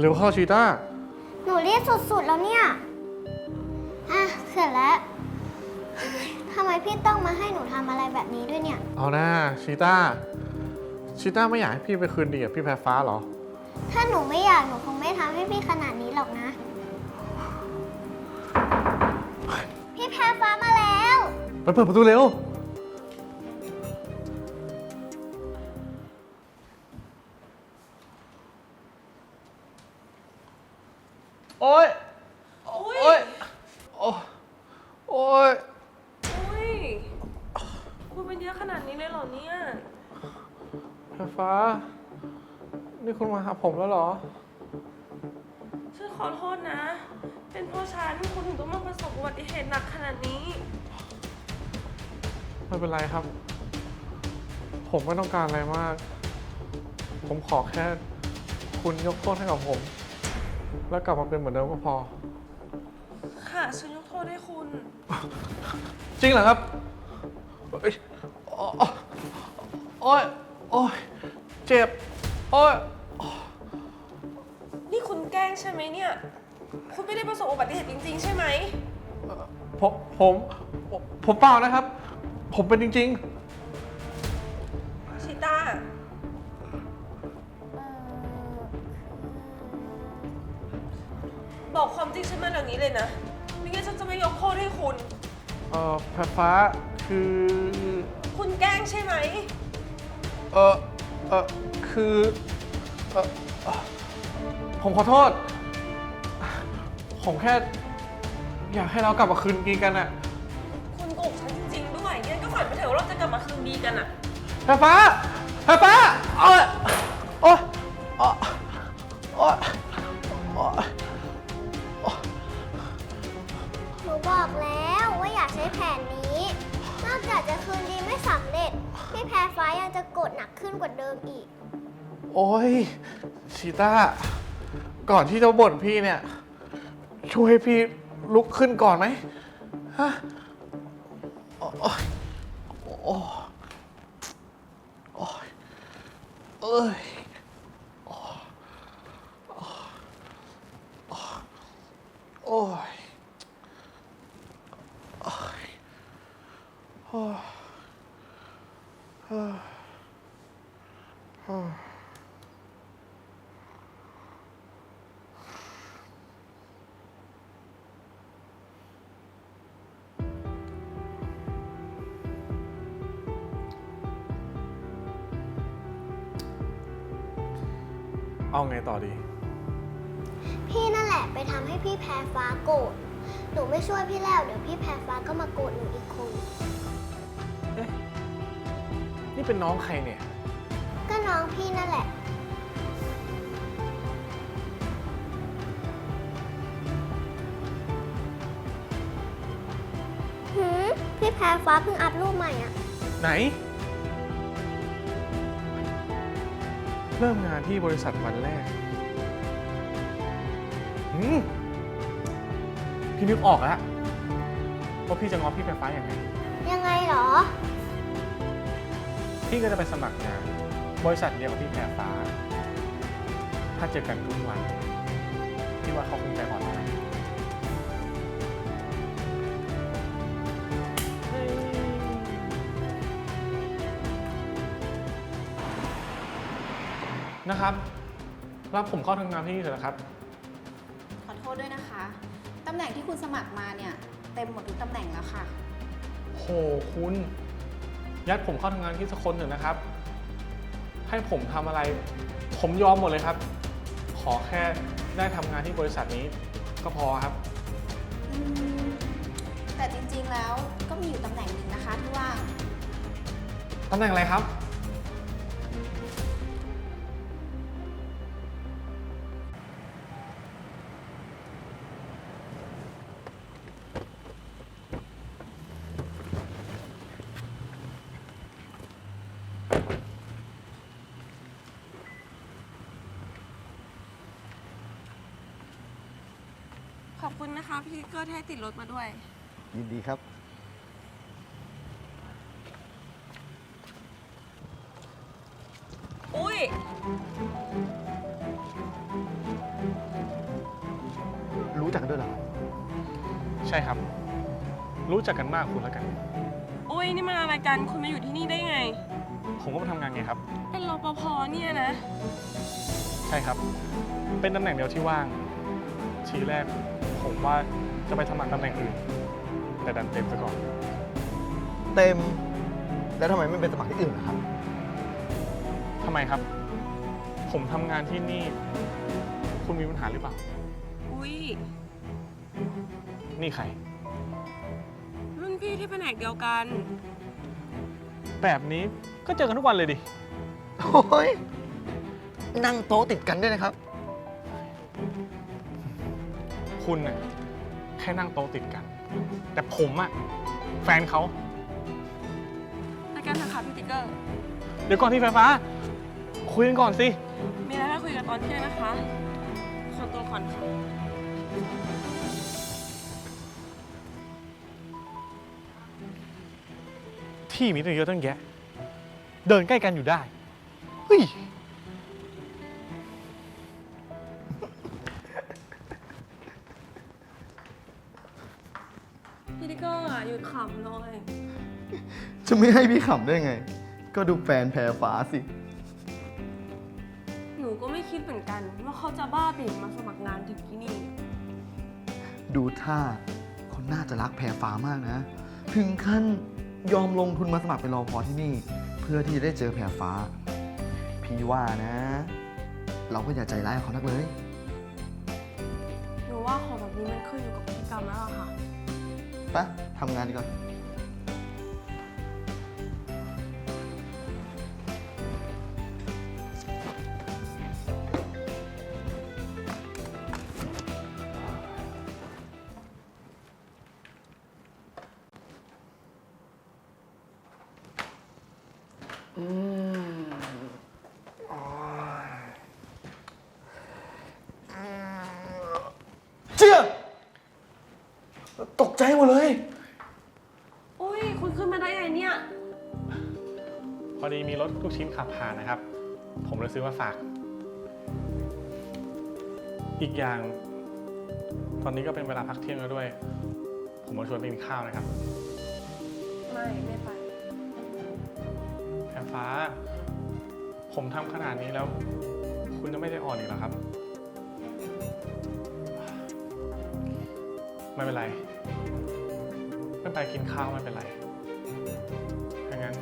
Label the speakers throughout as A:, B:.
A: เร็วๆเข้าชีต้า
B: หนูรีบสุดๆแล้วเนี่ย อะ เสร็จแล้ว ทำไมพี่ต้องมาให้หนูทำอะไรแบบนี้ด้วยเนี่ย
A: เอาหน้าชีต้า ชีต้าไม่อยากให้พี่ไปคืนดีกับพี่แพรฟ้าเหรอ
B: ถ้าหนูไม่อยากหนูคงไม่ทำให้พี่ขนาดนี้หรอกนะ พี่แพ้ฟ้ามาแล้ว
A: ไปเปิดประตูเร็ว ผมแล้วเหรอ
C: ฉันขอโทษนะ เป็นเพราะฉันคุณถึงต้องมาประสบอุบัติเหตุหนักขนาดนี้
A: ไม่เป็นไรครับ ผมไม่ต้องการอะไรมาก ผมขอแค่ คุณยกโทษให้กับผม แล้วกลับมาเป็นเหมือนเดิมก็พอ
C: ค่ะฉันยกโทษให้คุณ
A: จริงเหรอครับเอ้ยโอ๊ยโอ๊ยโอ๊ยเจ็บ โอ๊ย
C: นี่คุณแกล้ งใช่ไหมเนี่ย คุณไม่ได้ประสบอุบัติเหตุจริง ๆ ใช่ไหม
A: ผมผมผมผมเปล่านะครับ ผมเป็นจริง
C: ชิต้า บอกความจริงฉันมาเดี๋ยวนี้เลยนะ ไม่งั้นฉันจะไม่ยกโทษให้คุณ
A: ๆ เอ่อแพรฟ้าคือ
C: คุณแกล้งใช่ไหม
A: เออเออคือเออเอ่อ ผมขอโทษ ผมแค่ อยากให้เรากลับมาคืนดีกันอะ
C: คุณโกหกฉันจริงๆด้วยงั้นก็ฝันไปเถอะว่าเราจะกลับมาคืนดีกันอะ
A: แพรฟ้าแพรฟ้าโอ๊ยโอ๊ยโอ๊ยโอ๊ยโอ๊ย
B: หนูบอกแล้วว่าอย่าใช้แผนนี้ นอกจากจะคืนดีไม่สำเร็จ พี่แพ้ฟ้ายังจะกดหนักขึ้นกว่าเดิมอีก
A: โอ๊ยชีต้า ก่อนที่จะบ่นพี่เนี่ย ช่วยให้พี่ลุกขึ้นก่อนไหมฮะโอ้ยโอ้ยโอ๊ยเอ้ยโอ้ยโอ๊ย เอาไงต่อดี
B: พี่นั่นแหละไปทำให้พี่แพ้ฟ้าโกรธ หนูไม่ช่วยพี่แล้ว เดี๋ยวพี่แพ้ฟ้าก็มาโกรธหนูอีกคน
A: เอ๊ะ นี่เป็นน้องใครเนี่ย
B: ก็น้องพี่นั่นแหละ หืมพี่แพ้ฟ้าเพิ่งอัพรูปใหม่อะ
A: ไหน เริ่มงานที่บริษัทวันแรกอืมพี่นึกออกแล้วว่าพี่จะง้อพี่ไฟฟ้าอย่างไง
B: ยังไงเหรอ
A: พี่ก็จะไปสมัครงาน บริษัทเดียวกับพี่แพรฟ้า ถ้าเจอกันทุกวัน พี่ว่าเขาคงใจอ่อนแล้ว นะนะครับ รับผมเข้าทำงานที่นี่เถอะนะครับ
D: ขอโทษด้วยนะคะ ตำแหน่งที่คุณสมัครมาเนี่ยเต็มหมดทุกตำแหน่งแล้วค่ะ
A: โหคุณ ยัดผมเข้าทำงานที่สักคนเถอะนะครับ ให้ผมทำอะไร ผมยอมหมดเลยครับ ขอแค่ได้ทำงานที่บริษัทนี้ก็พอครับ
D: อืม แต่จริงๆแล้วก็มีอยู่ตำแหน่งหนึ่งนะคะที่ว่าง
A: ตำแหน่งอะไรครับ
C: เกอร์ที่ให้ติดรถมาด้วย
E: ยินดีครับ
C: อุ้ย
E: รู้จักกันด้วยเหรอ
A: ใช่ครับ รู้จักกันมากคุณแล้วกัน
C: อุ้ยนี่มาอะไรกันคุณมาอยู่ที่นี่ได้ไง
A: ผมก็มาทำงานไงครับ
C: เป็นรปภเนี่ยนะ
A: ใช่ครับ เป็นตำแหน่งเดียวที่ว่าง ทีแรกผมว่า จะไปสมัครตำแหน่งอื่น แต่ดันเต็มซะก่อน
E: เต็ม แล้วทำไมไม่เป็นสมัครที่อื่นล่ะครับ
A: ทำไมครับ ผมทำงานที่นี่ คุณมีปัญหาหรือเปล่า
C: อุ้ย
A: นี่ใคร
C: รุ่นพี่ที่แผนกเดียวกัน
A: แบบนี้ก็เจอกันทุกวันเลยดิ
E: โอ้ยนั่งโต๊ะติดกันด้วยนะครับ
A: คุณน่ะ แค่นั่งโต๊ะติดกัน แต่ผมอะแฟนเขา
C: รายการทางข่าวพี่ติ๊กเกอร์
A: เดี๋ยวก่อนพี่ไฟฟ้า คุยกันก่อนสิ
C: มีอะไรให้คุยกันตอนเที่ยงนะคะขอตัวก่อนค่ะ
A: ที่มีตั้งเยอะตั้งแยะ เดินใกล้กันอยู่ได้ เฮ้ย
E: ไม่ให้พี่ขำได้ไง ก็ดูแฟนแพรฟ้าสิ
C: หนูก็ไม่คิดเหมือนกัน ว่าเขาจะบ้าบิ่นมาสมัครงานถึงที่นี่
E: ดูท่าเขาน่าจะรักแพรฟ้ามากนะ ถึงขั้นยอมลงทุนมาสมัครเป็นรอพอที่นี่ เพื่อที่จะได้เจอแพรฟ้า พี่ว่านะ เราก็อย่าใจร้ายกับเขานักเลย
C: หนูว่าของแบบนี้มันขึ้นอยู่กับพฤติกรรมแล้วอะค่ะ
E: ไปะทำงานดีกว่า
C: ขั
A: บผ่านนะครับ ผมเลยซื้อมาฝาก อีกอย่าง ตอนนี้ก็เป็นเวลาพักเที่ยงแล้วด้วย ผมมาชวนไปกินข้าวนะครับ
C: ไม่ไม่ไป
A: แพรฟ้า ผมทำขนาดนี้แล้ว คุณจะไม่ได้อ่อนอีกเหรอครับ ไม่เป็นไร ไม่ไปกินข้าวไม่เป็นไรถ้างั้น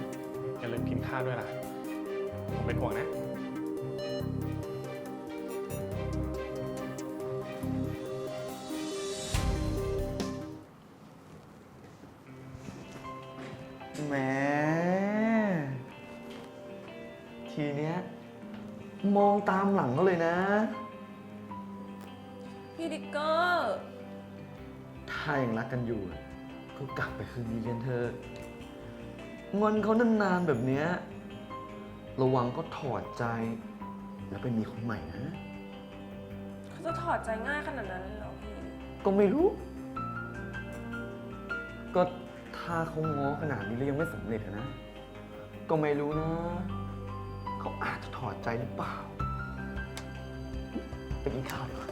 A: อย่าลืมกินข้าวด้วยล่ะผม เป็นห่วงนะ
E: แหม ทีเนี้ย มองตามหลังเขาเลยนะ
C: พี่ติ๊กเกอร์
E: ถ้ายังรักกันอยู่ก็กลับไปคืนดีกันเถอะงอนเขานานๆแบบเนี้ย ระวังก็ถอดใจ แล้วไปมีคนใหม่นะ
C: เขาจะถอดใจง่ายขนาดนั้นเลยเหรอพี่
E: ก็ไม่รู้ ก็ถ้าเขาง้อขนาดนี้แล้วยังไม่สำเร็จอะนะ ก็ไม่รู้นะ เขาอาจจะถอดใจหรือเปล่า ไปกินข้าวดีกว่า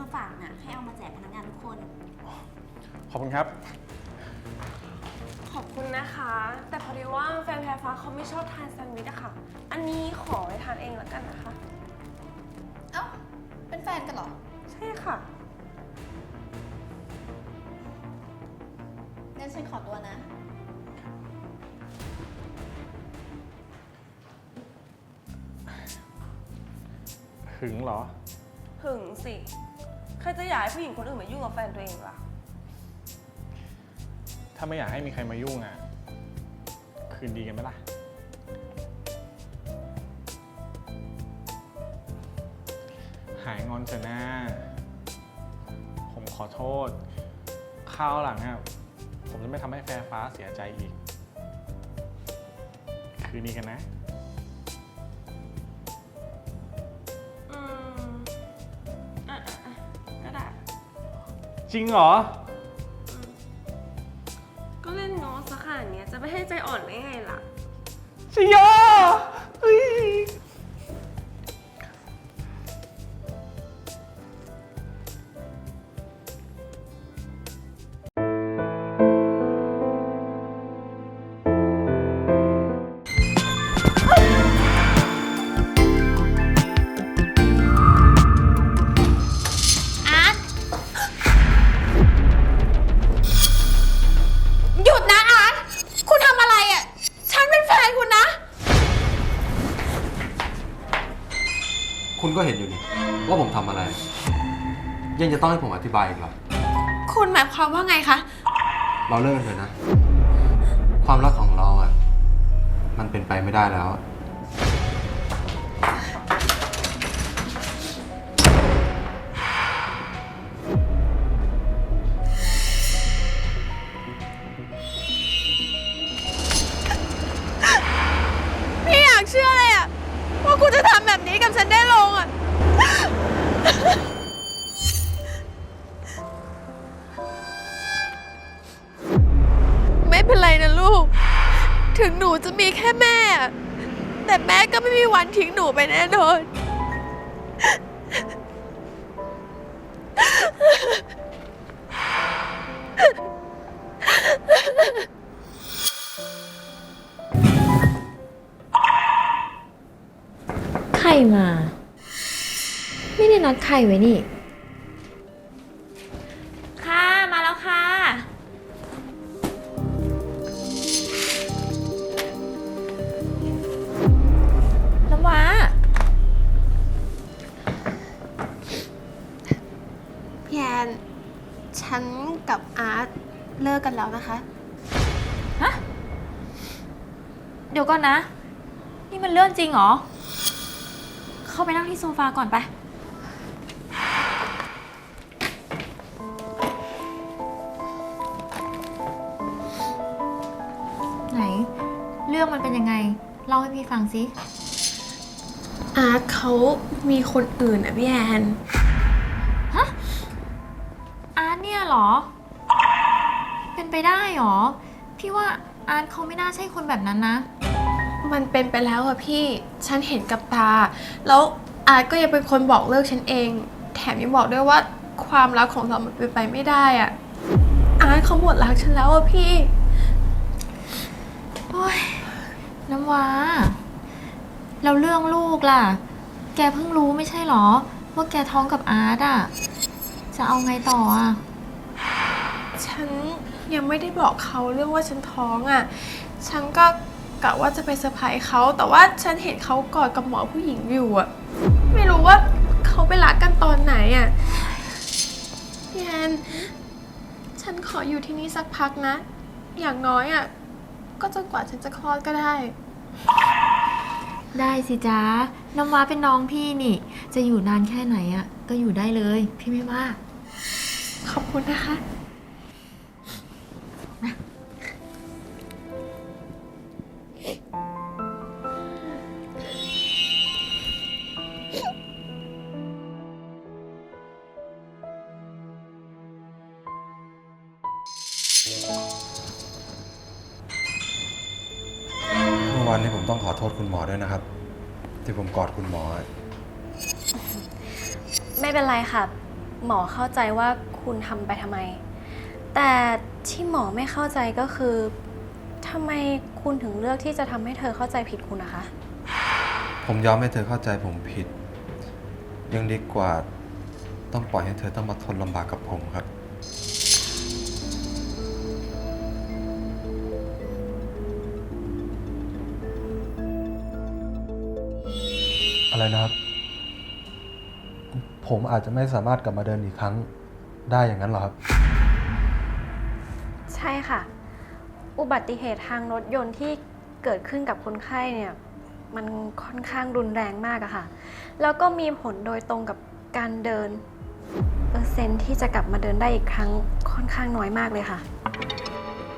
F: มาฝากน่ะให้เอามาแจกพนักงานทุกคน
A: ขอบคุณครับ
C: ขอบคุณนะคะ แต่พอดีว่าแฟนแพรฟ้าเขาไม่ชอบทานแซนด์วิชอะค่ะ อันนี้ขอไปทานเองแล้วกันนะคะ
F: เอ้า เป็นแฟนกันเหรอ
C: ใช่ค่ะ
F: งั้นฉันขอตัวนะ
A: หึงเหรอ
C: หึงสิใครจะอยากให้ผู้หญิงคนอื่นมายุ่งกับแฟนตัวเองล่ะ
A: ถ้าไม่อยากให้มีใครมายุ่งอะ คืนดีกันไหมล่ะ หายงอนเถอะนะ ผมขอโทษ ข้าวหลังอะ ผมจะไม่ทำให้แฟร์ฟ้าเสียใจอีก คืนนี้กันนะ จริงเหรอ
D: ก็เล่นง้อสักขนาดเนี้ยจะไม่ให้ใจอ่อนได้ไงล่ะ
A: จริง
G: คุณ
H: ก็เห็นอยู่นี่ว่าผมทำอะไร ยังจะต้องให้ผมอธิบายอีกเหรอ
G: คุณหมายความว่าไงคะ
H: เราเลิกกันเถอะนะ ความรักของเราอะ มันเป็นไปไม่ได้แล้วอะ
G: ทิ้งหนูไปแน่นอน
I: ใครมา ไม่ได้นัดใครไว้นี่ จริงเหรอ เข้าไปนั่งที่โซฟาก่อนไป ไหน เรื่องมันเป็นยังไง เล่าให้พี่ฟังสิ
D: อาร์ตเขามีคนอื่นอะพี่แอน
I: อาร์ตเนี่ยเหรอ เป็นไปได้เหรอ พี่ว่าอาร์ตเขาไม่น่าใช่คนแบบนั้นนะ
D: มันเป็นไปแล้วอะพี่ ฉันเห็นกับตา แล้วอาร์ตก็ยังเป็นคนบอกเลิกฉันเอง แถมยังบอกด้วยว่าความรักของเรามันเป็นไปไม่ได้อะอาร์ตเขาหมดรักฉันแล้วอะพี่
I: โอ้ยน้ำว้าแล้วเรื่องลูกล่ะ แกเพิ่งรู้ไม่ใช่เหรอ ว่าแกท้องกับอาร์ตอะ จะเอาไงต่ออะ
D: ฉันยังไม่ได้บอกเขาเรื่องว่าฉันท้องอะ่ะ ฉันก็ กะว่าจะไปเซอร์ไพรส์เขาแต่ว่าฉันเห็นเขากอดกับหมอผู้หญิงอยู่อะ่ะไม่รู้ว่าเขาไปรักกันตอนไหนอะ่ะพี่แอนฉันขออยู่ที่นี่สักพักนะ อย่างน้อยอะ่ะก็จนกว่าฉันจะคลอดก็ได้
I: ได้สิจ๊ะน้ำว้าเป็นน้องพี่นี่ จะอยู่นานแค่ไหนอะก็อยู่ได้เลย พี่ไม่ว่า
D: ขอบคุณนะ
J: คะ หมอเข้าใจว่าคุณทำไปทำไม แต่ที่หมอไม่เข้าใจก็คือทำไมคุณถึงเลือกที่จะทำให้เธอเข้าใจผิดคุณนะคะ
H: ผมยอมให้เธอเข้าใจผมผิด ยังดีกว่าต้องปล่อยให้เธอต้องมาทนลำบากกับผมครับ
K: อะไรนะครับ ผมอาจจะไม่สามารถกลับมาเดินอีกครั้งได้อย่างนั้นเหรอครับ
J: ใช่ค่ะ อุบัติเหตุทางรถยนต์ที่เกิดขึ้นกับคนไข้เนี่ย มันค่อนข้างรุนแรงมากอะค่ะ แล้วก็มีผลโดยตรงกับการเดิน เปอร์เซ็นต์ที่จะกลับมาเดินได้อีกครั้งค่อนข้างน้อยมากเลยค่ะ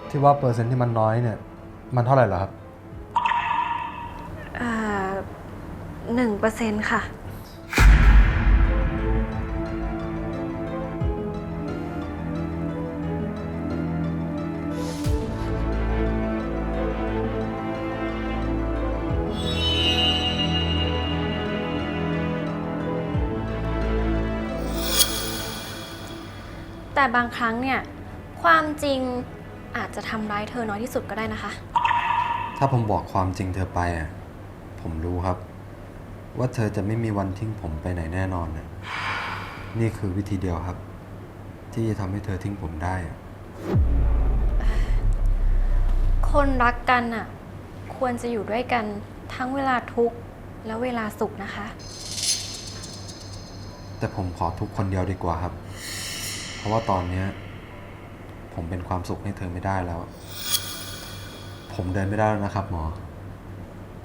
K: ที่ว่าเปอร์เซ็นต์ที่มันน้อยเนี่ย มันเท่าไหร่เหรอครับ
J: 1%ค่ะ แต่บางครั้งเนี่ย ความจริงอาจจะทำร้ายเธอน้อยที่สุดก็ได้นะคะ
H: ถ้าผมบอกความจริงเธอไปอะ ผมรู้ครับ ว่าเธอจะไม่มีวันทิ้งผมไปไหนแน่นอนนะนี่คือวิธีเดียวครับ ที่จะทำให้เธอทิ้งผมได้อะ
J: คนรักกันอะ ควรจะอยู่ด้วยกันทั้งเวลาทุกข์และเวลาสุขนะคะ
H: แต่ผมขอทุกคนเดียวดีกว่าครับ เพราะว่าตอนเนี้ยผมเป็นความสุขให้เธอไม่ได้แล้ว ผมเดินไม่ได้แล้วนะครับ หมอ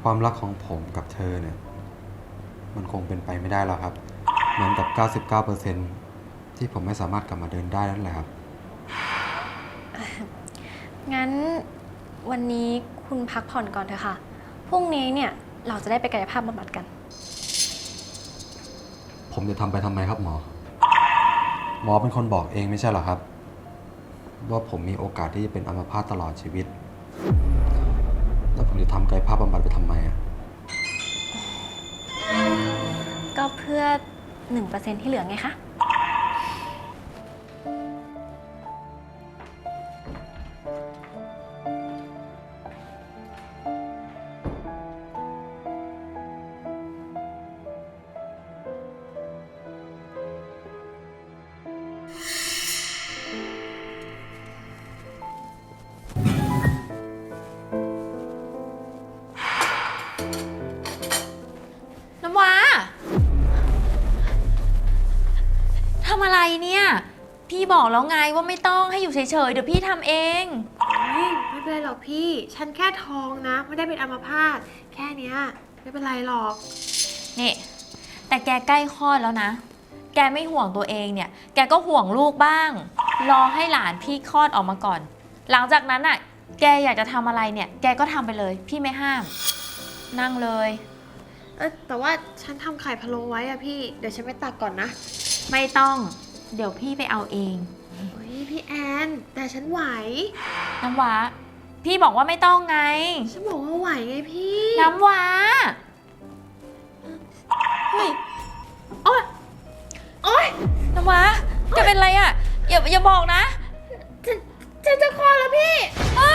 H: ความรักของผมกับเธอเนี่ย มันคงเป็นไปไม่ได้แล้วครับ เหมือนกับ 99%ที่ผมไม่สามารถกลับมาเดินได้นั่นแหละครับ
J: งั้นวันนี้คุณพักผ่อนก่อนเถอะค่ะ พรุ่งนี้เนี่ยเราจะได้ไปกายภาพบำบัดกัน
H: ผมจะทำไปทำไมครับหมอ หมอเป็นคนบอกเองไม่ใช่เหรอครับ ว่าผมมีโอกาสที่จะเป็นอัมพาตตลอดชีวิต แล้วผมจะทำกายภาพบำบัดไปทำไมอะ
J: ก็เพื่อ 1%ที่เหลือไงคะ
L: บอกแล้วไงว่าไม่ต้องให้อยู่เฉยๆ เดี๋ยวพี่ทำเอง
C: เฮ้ยไม่เป็นไรหรอกพี่ ฉันแค่ท้องนะ ไม่ได้เป็นอัมพาต แค่เนี้ย ไม่เป็นไรหรอก
L: นี่ แต่แกใกล้คลอดแล้วนะ แกไม่ห่วงตัวเองเนี่ย แกก็ห่วงลูกบ้าง รอให้หลานพี่คลอดออกมาก่อน หลังจากนั้นอะ แกอยากจะทำอะไรเนี่ย แกก็ทำไปเลย พี่ไม่ห้าม นั่งเลย
C: เออแต่ว่าฉันทำไข่พะโล้ไว้อะพี่ เดี๋ยวฉันไปตักก่อนนะ
L: ไม่ต้อง เดี๋ยวพี่ไปเอาเอง
C: เฮ้ยพี่แอน แต่ฉันไหว
L: น้ำว้าพี่บอกว่าไม่ต้องไง
C: ฉันบอกว่าไหวไงพี่
L: น้ำว้า
C: เฮ้ยโอ๊ยโอ๊ย
L: น้ำว้าแกเป็นไรอะอย่าอย่าบอกนะ
C: ฉันจะคลอดแล้วพี่โอ๊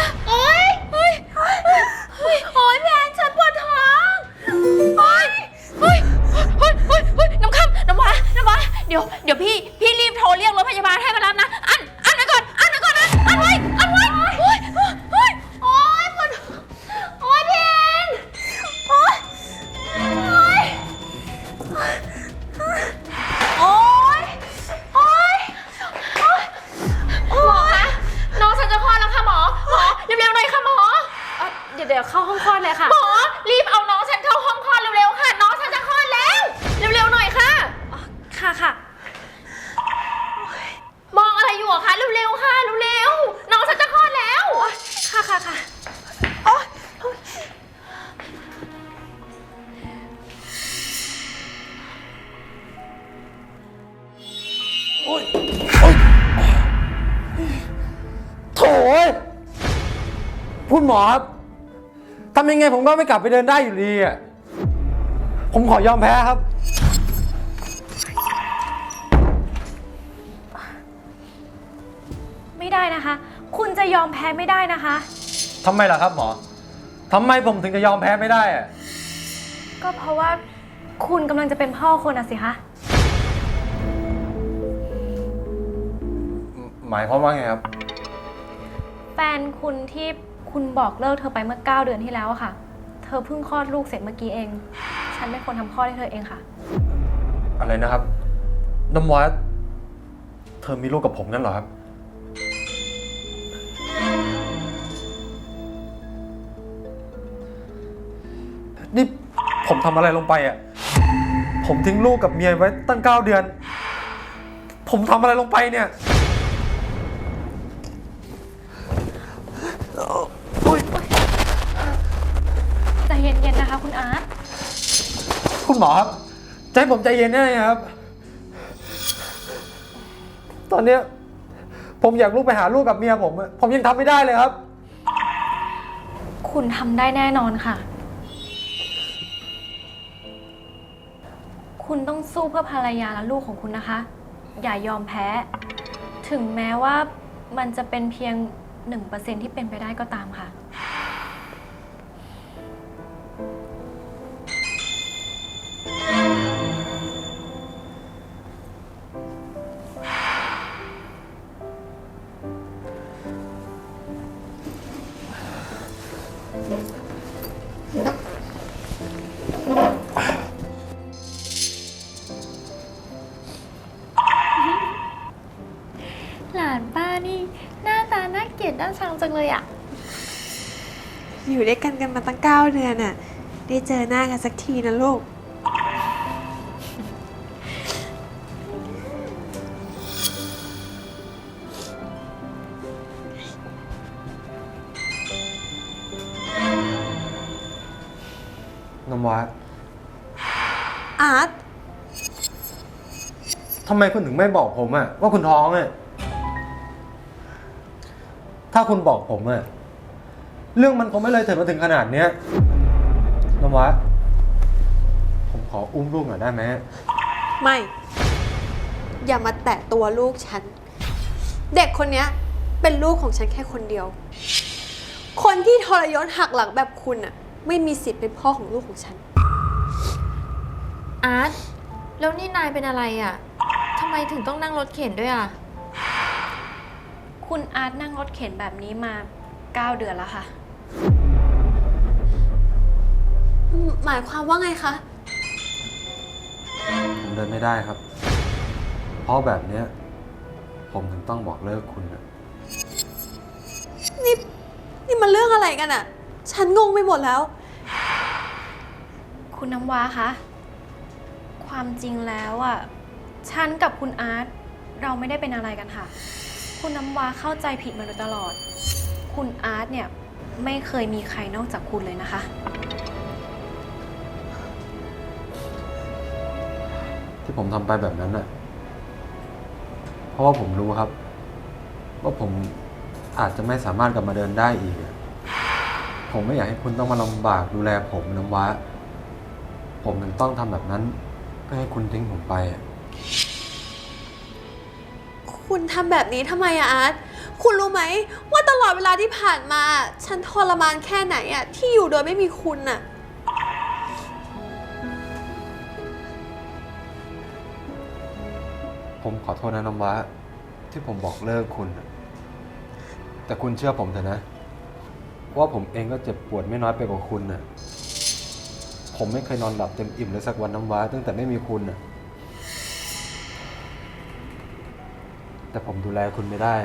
C: ย
L: เฮ้ยเฮ้ยโอ๊ยแพนฉันปวดท้องโอ๊ยเฮ้ย เฮ้ยเฮ้ยเฮ้ยน้ำค่ำน้ำว้าน้ำว้าเดี๋ยว เดี๋ยวพี่ พี่รีบโทรเรียกรถพยาบาลให้มารับนะ อัน อันไว้ก่อน อันไว้ก่อนนะ อันไว้ อันไว้ ยังไง
M: ผมก็ไม่กลับไปเดินได้อยู่ดีอะ ผมขอยอมแพ้ครับ
J: ไม่ได้นะคะ คุณจะยอมแพ้ไม่ได้นะคะ
M: ทำไมล่ะครับหมอ ทำไมผมถึงจะยอมแพ้ไม่ได้อะ
J: ก็เพราะว่าคุณกำลังจะเป็นพ่อคนอะสิคะ
M: หมายความว่าไงครับ
J: แฟนคุณที่ คุณบอกเลิกเธอไปเมื่อ 9 เดือนที่แล้วอะค่ะ เธอเพิ่งคลอดลูกเสร็จเมื่อกี้เอง ฉันเป็นคนทำคลอดให้เธอเองค่ะ
M: อะไรนะครับ น้ำวัดเธอมีลูกกับผมนั่นเหรอครับ นี่ผมทำอะไรลงไปอะ ผมทิ้งลูกกับเมียไว้ตั้งเก้าเดือน ผมทำอะไรลงไปเนี่ย
J: ใจเย็นๆนะ คะคุณอาร์ต
M: คุณหมอครับใจะให้ผมใจเย็นได้ไหมครับ ตอนเนี้ยผมอยากลุกไปหาลูกกับเมียผมอะผมยังทำไม่ได้เลยครับ
J: คุณทำได้แน่นอนค่ะ คุณต้องสู้เพื่อภรรยาและลูกของคุณนะคะ อย่ายอมแพ้ ถึงแม้ว่ามันจะเป็นเพียง 1%ที่เป็นไปได้ก็ตามค่ะ น่าเกลียดน่าชังจังเลยอะ
D: อยู่ด้วยกันกันมาตั้งเก้าเดือนอะได้เจอหน้ากันสักทีนะลูก
M: น้ำว้า
D: อาร์ต
M: ทำไมคุณถึงไม่บอกผมอะว่าคุณท้องอะ ถ้าคุณบอกผมอะเรื่องมันคงไม่เลยเถิดมาถึงขนาดเนี้ยน้ำว้าผมขออุ้มลูกหน่อยได้ไหม
D: ไม่ อย่ามาแตะตัวลูกฉัน เด็กคนเนี้ย เป็นลูกของฉันแค่คนเดียว คนที่ทรยศหักหลังแบบคุณอะไม่มีสิทธิ์เป็นพ่อของลูกของฉัน
L: อาร์ตแล้วนี่นายเป็นอะไรอะ่ะทำไมถึงต้องนั่งรถเข็นด้วยอะ
J: คุณอาร์ตนั่งรถเข็นแบบนี้มา 9 เดือนแล้วค่ะ
D: หมายความว่าไงคะ
H: ผมเดินไม่ได้ครับ เพราะแบบเนี้ยผมถึงต้องบอกเลิกคุณนะ
D: นี่ นี่มันเรื่องอะไรกันอะฉันงงไปหมดแล้ว
J: คุณน้ำว้าคะ ความจริงแล้วอะฉันกับคุณอาร์ตเราไม่ได้เป็นอะไรกันค่ะ คุณน้ำว้าเข้าใจผิดมาโดยตลอด คุณอาร์ตเนี่ยไม่เคยมีใครนอกจากคุณเลยนะคะ
H: ที่ผมทำไปแบบนั้นน่ะ เพราะว่าผมรู้ครับ ว่าผมอาจจะไม่สามารถกลับมาเดินได้อีกอะผมไม่อยากให้คุณต้องมาลำบากดูแลผมน้ำว้า ผมถึงต้องทำแบบนั้นเพื่อให้คุณทิ้งผมไปอะ
D: คุณทำแบบนี้ทำไมอะอาร์ตคุณรู้ไหมว่าตลอดเวลาที่ผ่านมา ฉันทรมานแค่ไหนอะที่อยู่โดยไม่มีคุณอะ
H: ผมขอโทษนะน้ำว้าที่ผมบอกเลิกคุณน่ะแต่คุณเชื่อผมเถอะนะ ว่าผมเองก็เจ็บปวดไม่น้อยไปกว่าคุณน่ะ ผมไม่เคยนอนหลับเต็มอิ่มเลยสักวันน้ำว้าตั้งแต่ไม่มีคุณน่ะ แต่ผมดูแลคุณไม่ได้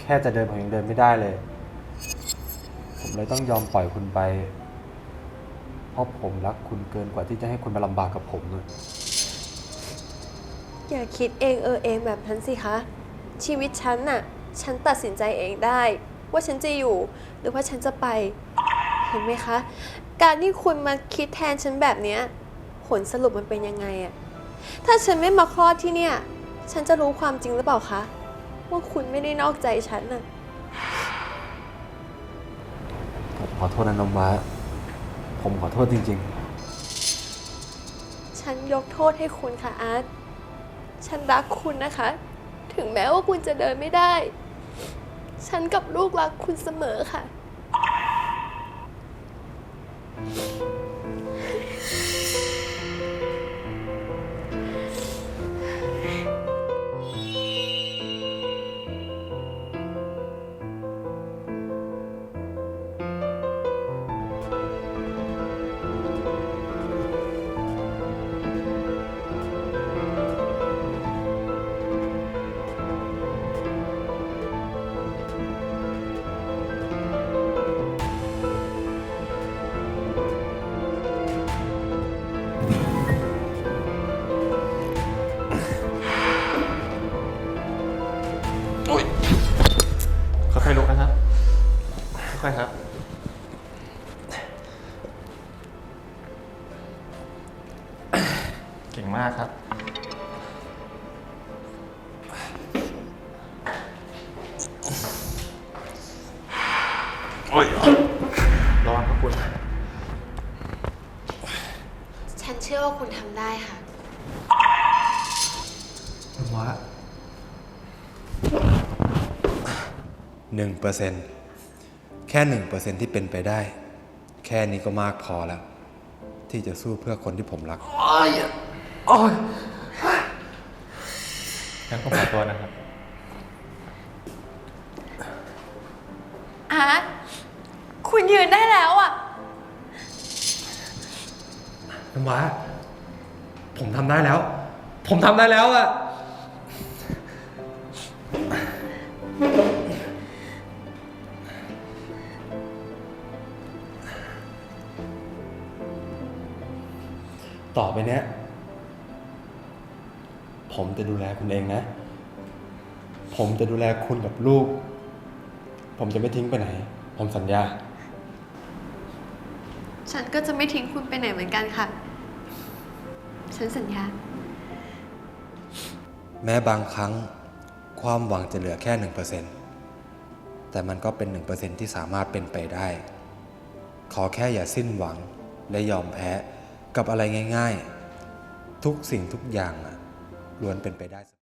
H: แค่จะเดินผมยังเดินไม่ได้เลย ผมเลยต้องยอมปล่อยคุณไป เพราะผมรักคุณเกินกว่าที่จะให้คุณมาลำบากกับผมอะ
D: อย่าคิดเองเออเองแบบนั้นสิคะ ชีวิตฉันน่ะ ฉันตัดสินใจเองได้ ว่าฉันจะอยู่ หรือว่าฉันจะไป เห็นไหมคะ การที่คุณมาคิดแทนฉันแบบเนี้ยผลสรุปมันเป็นยังไงอะถ้าฉันไม่มาคลอดที่เนี่ย ฉันจะรู้ความจริงหรือเปล่าคะ ว่าคุณไม่ได้นอกใจฉันน่ะ
H: ผมขอโทษนะน้ำว้า ผมขอโทษจริง
D: ฉันยกโทษให้คุณค่ะอาร์ต ฉันรักคุณนะคะ ถึงแม้ว่าคุณจะเดินไม่ได้ ฉันกับลูกรักคุณเสมอค่ะ
N: ค่ ค่อยๆครับมากครับ โอ้ยระวังครับคุณ
D: ฉันเชื่อว่าคุณทำได้ค่ะ
E: น้ำว้า
H: หนึ่งเปอร์เซ็นต์ แค่หนึ่งเปอร์เซ็นที่เป็นไปได้ แค่นี้ก็มากพอแล้ว ที่จะสู้เพื่อคนที่ผมรัก
N: งั้นผมขอตัวนะครับ
C: อาร์ตคุณยืนได้แล้วอะ
M: น้ำว้าผมทำได้แล้ว ผมทำได้แล้วอะ ต่อไปเนี้ย ผมจะดูแลคุณเองนะ ผมจะดูแลคุณกับลูก ผมจะไม่ทิ้งไปไหน ผมสัญญา
D: ฉันก็จะไม่ทิ้งคุณไปไหนเหมือนกันค่ะ ฉันสัญญา
H: แม้บางครั้งความหวังจะเหลือแค่หนึ่งเปอร์เซ็นแต่มันก็เป็นหนึ่งเปอร์เซ็นที่สามารถเป็นไปได้ ขอแค่อย่าสิ้นหวังและยอมแพ้ กับอะไรง่าย ๆ ทุกสิ่งทุกอย่างล้วนเป็นไปได้